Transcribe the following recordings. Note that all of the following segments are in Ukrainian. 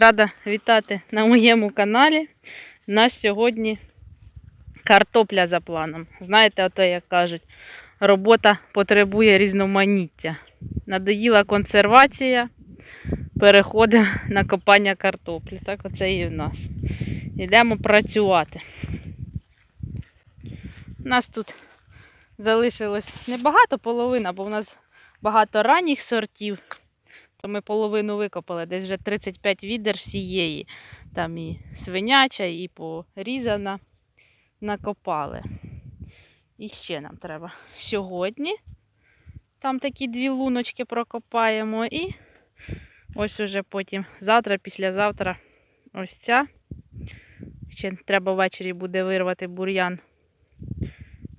Рада вітати на моєму каналі. У нас сьогодні картопля за планом. Знаєте, ото як кажуть, робота потребує різноманіття. Надоїла консервація, переходимо на копання картоплі. Так оце і в нас. Йдемо працювати. У нас тут залишилось небагато, половина, бо в нас багато ранніх сортів. То ми половину викопали, десь вже 35 відер всієї. Там і свиняча, і порізана накопали. І ще нам треба сьогодні. Там такі дві луночки прокопаємо. І ось уже потім завтра, післязавтра ось ця. Ще треба ввечері буде вирвати бур'ян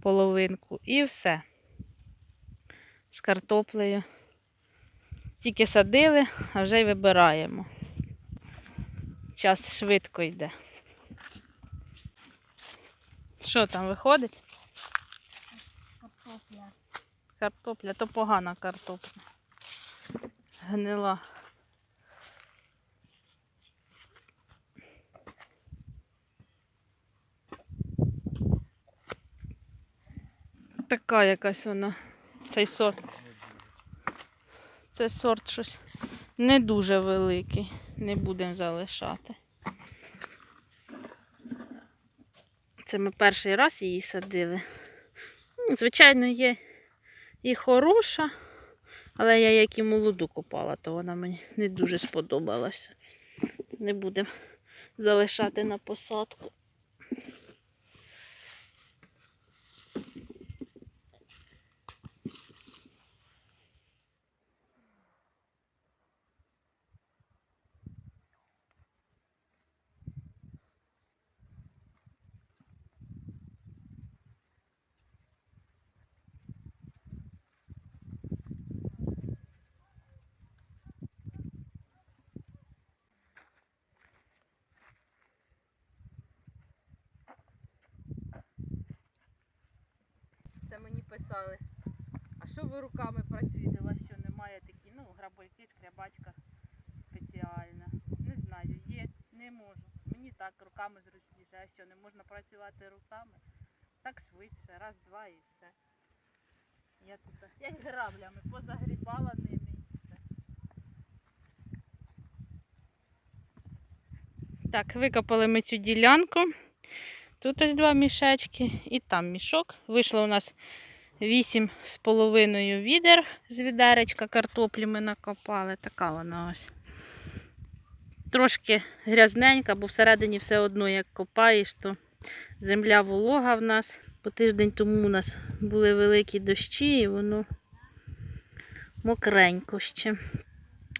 половинку. І все. З картоплею. Тільки садили, а вже й вибираємо. Час швидко йде. Що там виходить? Картопля. Картопля, то погана картопля. Гнила. Така якась вона. Цей сорт. Це сорт щось не дуже великий. Не будемо залишати. Це ми перший раз її садили. Ну, Звичайно, є і хороша, але я як і молоду купала, то вона мені не дуже сподобалася. Не будемо залишати на посадку. Це мені писали. А що ви руками працюєте? У що немає такі, ну, грабельки, шкрябачка спеціальна. Не знаю, є, не можу. Мені так руками зручніше, а що не можна працювати руками. Так швидше, раз, два і все. Я тут як граблями позагрібала ними і все. Так, викопали ми цю ділянку. Тут ось два мішечки і там мішок. Вийшло у нас 8 з половиною відер з відеречка картоплі ми накопали. Така вона ось. Трошки грязненька, бо всередині все одно, як копаєш, то земля волога в нас. По тиждень тому у нас були великі дощі і воно мокренько ще.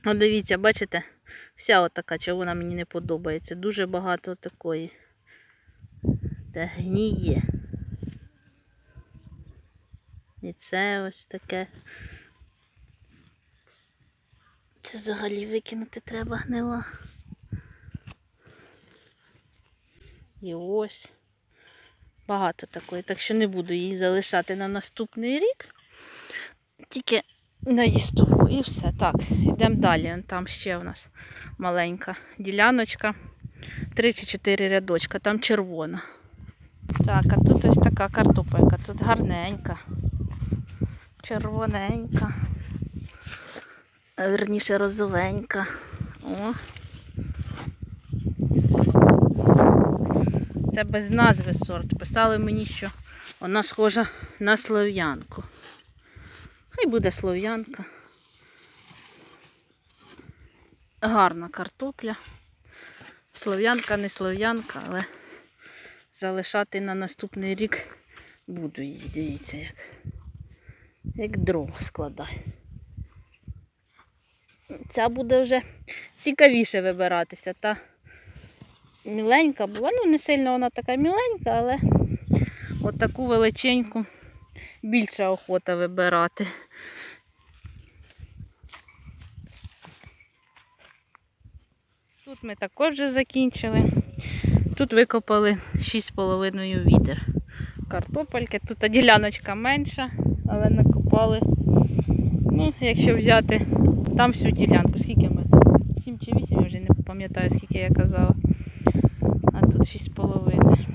От дивіться, бачите, вся отака червона мені не подобається. Дуже багато такої та гніє. І це ось таке. Це взагалі викинути треба гнила. І ось. Багато такої, так що не буду її залишати на наступний рік. Тільки на їстову і все. Так, йдемо далі. Там ще у нас маленька діляночка. Три чи чотири рядочка, там червона. Так, а тут ось така картопелька, тут гарненька, червоненька, верніше розовенька. О. Це без назви сорт. Писали мені, що вона схожа на слов'янку. Хай буде слов'янка. Гарна картопля. Слов'янка, не слов'янка, але залишати на наступний рік буду її, дивіться, як, як дрова складає. Ця буде вже цікавіше вибиратися. Та міленька була, ну не сильно вона така міленька, але от таку величеньку більша охота вибирати. Тут ми також вже закінчили. Тут викопали 6,5 відер картопельки. Тут діляночка менша, але накопали. Ну, якщо взяти там всю ділянку, скільки метрів? 7 чи 8, я вже не пам'ятаю, скільки я казала. А тут 6,5.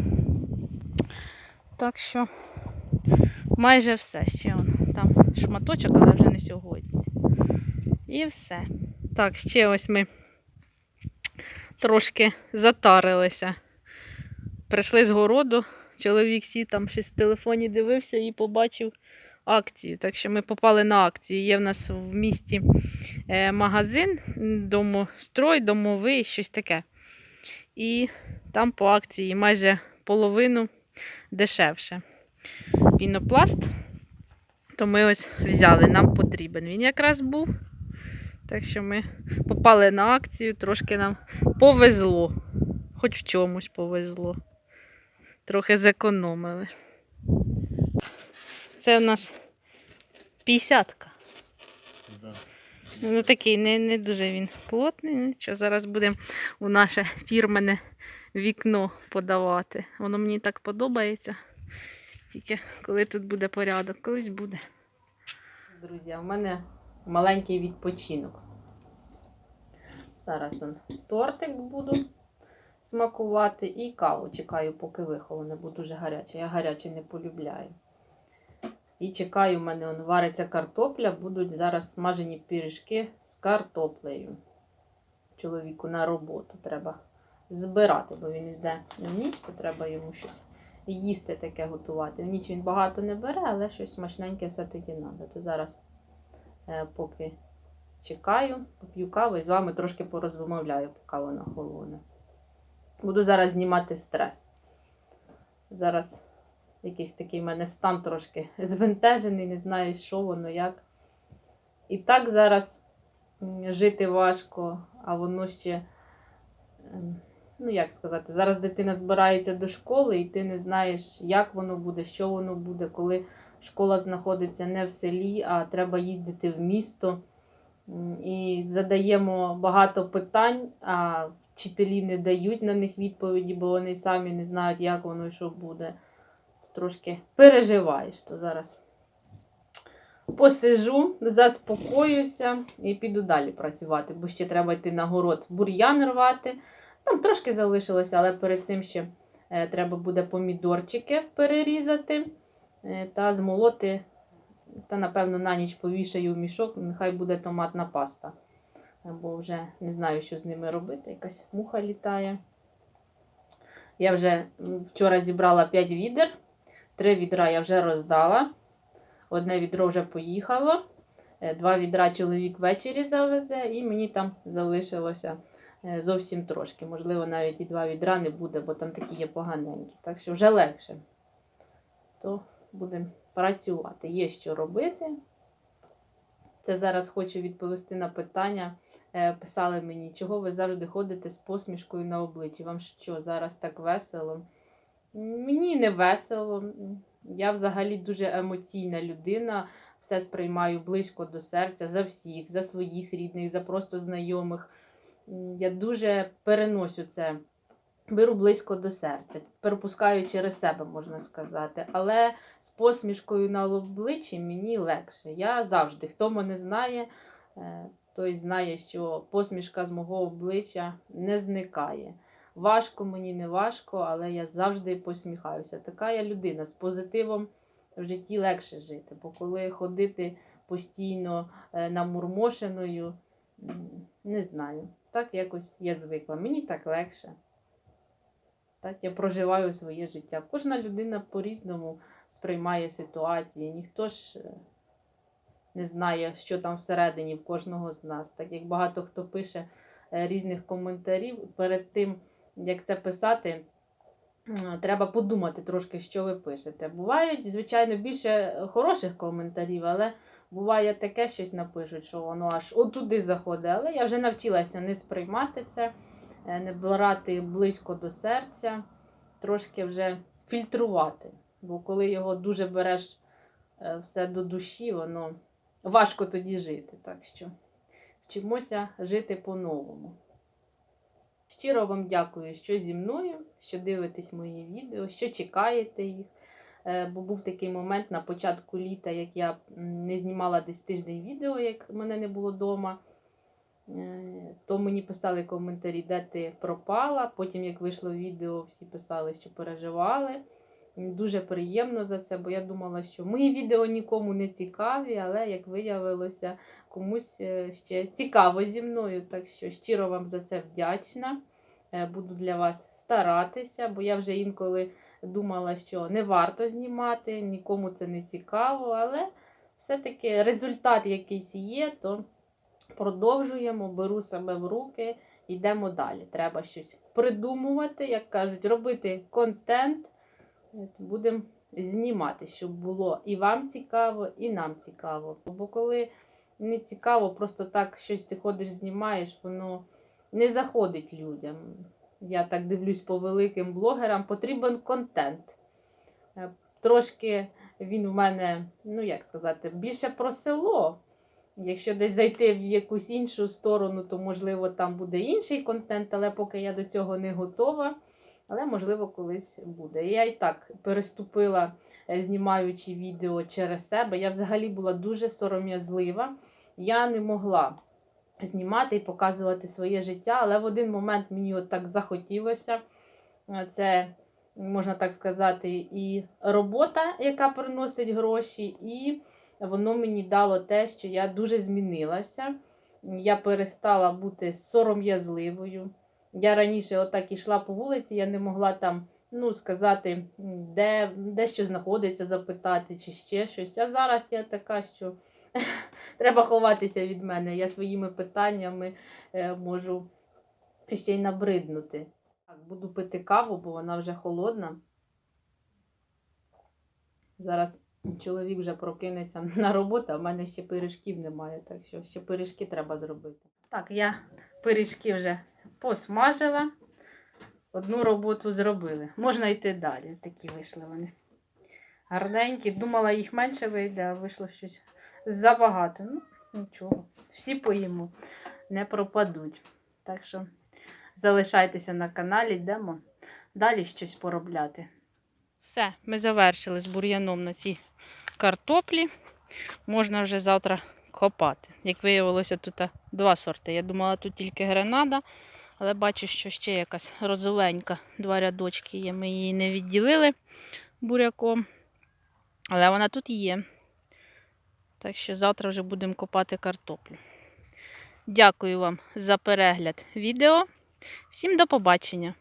Так що майже все. Ще он, там шматочок, але вже не сьогодні. І все. Так, ще ось ми трошки затарилися. Прийшли з городу. Чоловік сів там щось в телефоні дивився і побачив акцію. Так що ми попали на акцію. Є в нас в місті е, магазин, домострой, домовий, щось таке. І там по акції майже половину дешевше. Пінопласт. То ми ось взяли, нам потрібен. Він якраз був. Так що ми попали на акцію, трошки нам повезло. Хоч в чомусь повезло. Трохи зекономили. Це у нас 50-ка. Да. Ну, такий не, не дуже він плотний. Нічого, зараз будемо у наше фірмене вікно подавати. Воно мені так подобається. Тільки коли тут буде порядок, колись буде. Друзі, а в мене маленький відпочинок. Зараз он тортик буду смакувати і каву чекаю, поки виховане, бо дуже гаряче. Я гаряче не полюбляю. І чекаю, у мене он вариться картопля, будуть зараз смажені пиріжки з картоплею. Чоловіку на роботу треба збирати, бо він йде на ніч, то треба йому щось їсти таке готувати. В ніч він багато не бере, але щось смачненьке все-таки треба. То зараз, е, поки чекаю, поп'ю каву і з вами трошки порозмовляю, поки вона холоне. Буду зараз знімати стрес. Зараз якийсь такий в мене стан трошки збентежений, не знаю, що воно, як. І так зараз жити важко, а воно ще, ем, ну як сказати, зараз дитина збирається до школи, і ти не знаєш, як воно буде, що воно буде, коли школа знаходиться не в селі, а треба їздити в місто. І задаємо багато питань, а вчителі не дають на них відповіді, бо вони самі не знають, як воно і що буде трошки переживаєш, то зараз посижу, заспокоюся і піду далі працювати, бо ще треба йти на город бур'ян рвати. Там трошки залишилося, але перед цим ще е, треба буде помідорчики перерізати е, та змолоти. Та, напевно, на ніч повішаю в мішок, нехай буде томатна паста. Е, Бо вже не знаю, що з ними робити. Якась муха літає. Я вже вчора зібрала 5 відер. Три відра я вже роздала. Одне відро вже поїхало. Е, Два відра чоловік ввечері завезе, і мені там залишилося е, зовсім трошки. Можливо, навіть і два відра не буде, бо там такі є поганенькі. Так що вже легше. То будемо працювати. Є що робити. Це зараз хочу відповісти на питання. Е, Писали мені, чого ви завжди ходите з посмішкою на обличчі? Вам що, зараз так весело? Мені не весело. Я взагалі дуже емоційна людина. Все сприймаю близько до серця за всіх, за своїх рідних, за просто знайомих. Я дуже переношу це, беру близько до серця, перепускаю через себе, можна сказати. Але з посмішкою на обличчі мені легше. Я завжди, хто мене знає, е, той знає, що посмішка з мого обличчя не зникає. Важко мені не важко, але я завжди посміхаюся. Така я людина з позитивом в житті легше жити. Бо коли ходити постійно е, намурмошеною, не знаю. Так якось я звикла. Мені так легше. Так я проживаю своє життя. Кожна людина по-різному сприймає ситуації. Ніхто ж е, не знає, що там всередині в кожного з нас. Так як багато хто пише е, різних коментарів, перед тим, як це писати, треба подумати трошки, що ви пишете. Бувають, звичайно, більше хороших коментарів, але буває таке щось напишуть, що воно аж отуди заходить. Але я вже навчилася не сприймати це, е, не брати близько до серця, трошки вже фільтрувати. Бо коли його дуже береш е, все до душі, воно важко тоді жити. Так що вчимося жити по-новому. Щиро вам дякую, що зі мною, що дивитесь мої відео, що чекаєте їх. Е, Бо був такий момент на початку літа, як я не знімала десь тиждень відео, як мене не було вдома. Е, То мені писали коментарі, де ти пропала. Потім, як вийшло відео, всі писали, що переживали. Дуже приємно за це, бо я думала, що мої відео нікому не цікаві, але як виявилося, комусь е, ще цікаво зі мною. Так що щиро вам за це вдячна. Е, Буду для вас старатися, бо я вже інколи думала, що не варто знімати, нікому це не цікаво, але все-таки результат якийсь є, то продовжуємо, беру себе в руки, йдемо далі. Треба щось придумувати, як кажуть, робити контент. От Будемо знімати, щоб було і вам цікаво, і нам цікаво. Бо коли не цікаво, просто так щось ти ходиш, знімаєш, воно не заходить людям. Я так дивлюсь по великим блогерам, потрібен контент. Е, Трошки він в мене, ну як сказати, більше про село. Якщо десь зайти в якусь іншу сторону, то можливо там буде інший контент, але поки я до цього не готова. Але можливо колись буде. Я і так переступила, е, знімаючи відео через себе. Я взагалі була дуже сором'язлива. Я не могла знімати і показувати своє життя, але в один момент мені от так захотілося. Е, Це, можна так сказати, і робота, яка приносить гроші, і воно мені дало те, що я дуже змінилася. Я перестала бути сором'язливою. Я раніше отак йшла по вулиці, я не могла там ну, сказати, де, де що знаходиться, запитати чи ще щось. А зараз я така, що треба ховатися від мене. Я своїми питаннями е, можу ще й набриднути. Так, буду пити каву, бо вона вже холодна. Зараз чоловік вже прокинеться на роботу, а в мене ще пиріжків немає, так що ще пиріжки треба зробити. Так, я пиріжки вже посмажила. Одну роботу зробили. Можна йти далі. Такі вийшли вони. Гарненькі. Думала, їх менше вийде, а вийшло щось забагато. Ну, нічого. Всі поїмо, не пропадуть. Так що залишайтеся на каналі, йдемо далі щось поробляти. Все, ми завершили з бур'яном на цій картоплі. Можна вже завтра копати. Як виявилося, тут два сорти. Я думала, тут тільки гренада, але бачу, що ще якась розовенька. Два рядочки є. Ми її не відділили буряком. Але вона тут є. Так що завтра вже будемо копати картоплю. Дякую вам за перегляд відео. Всім до побачення!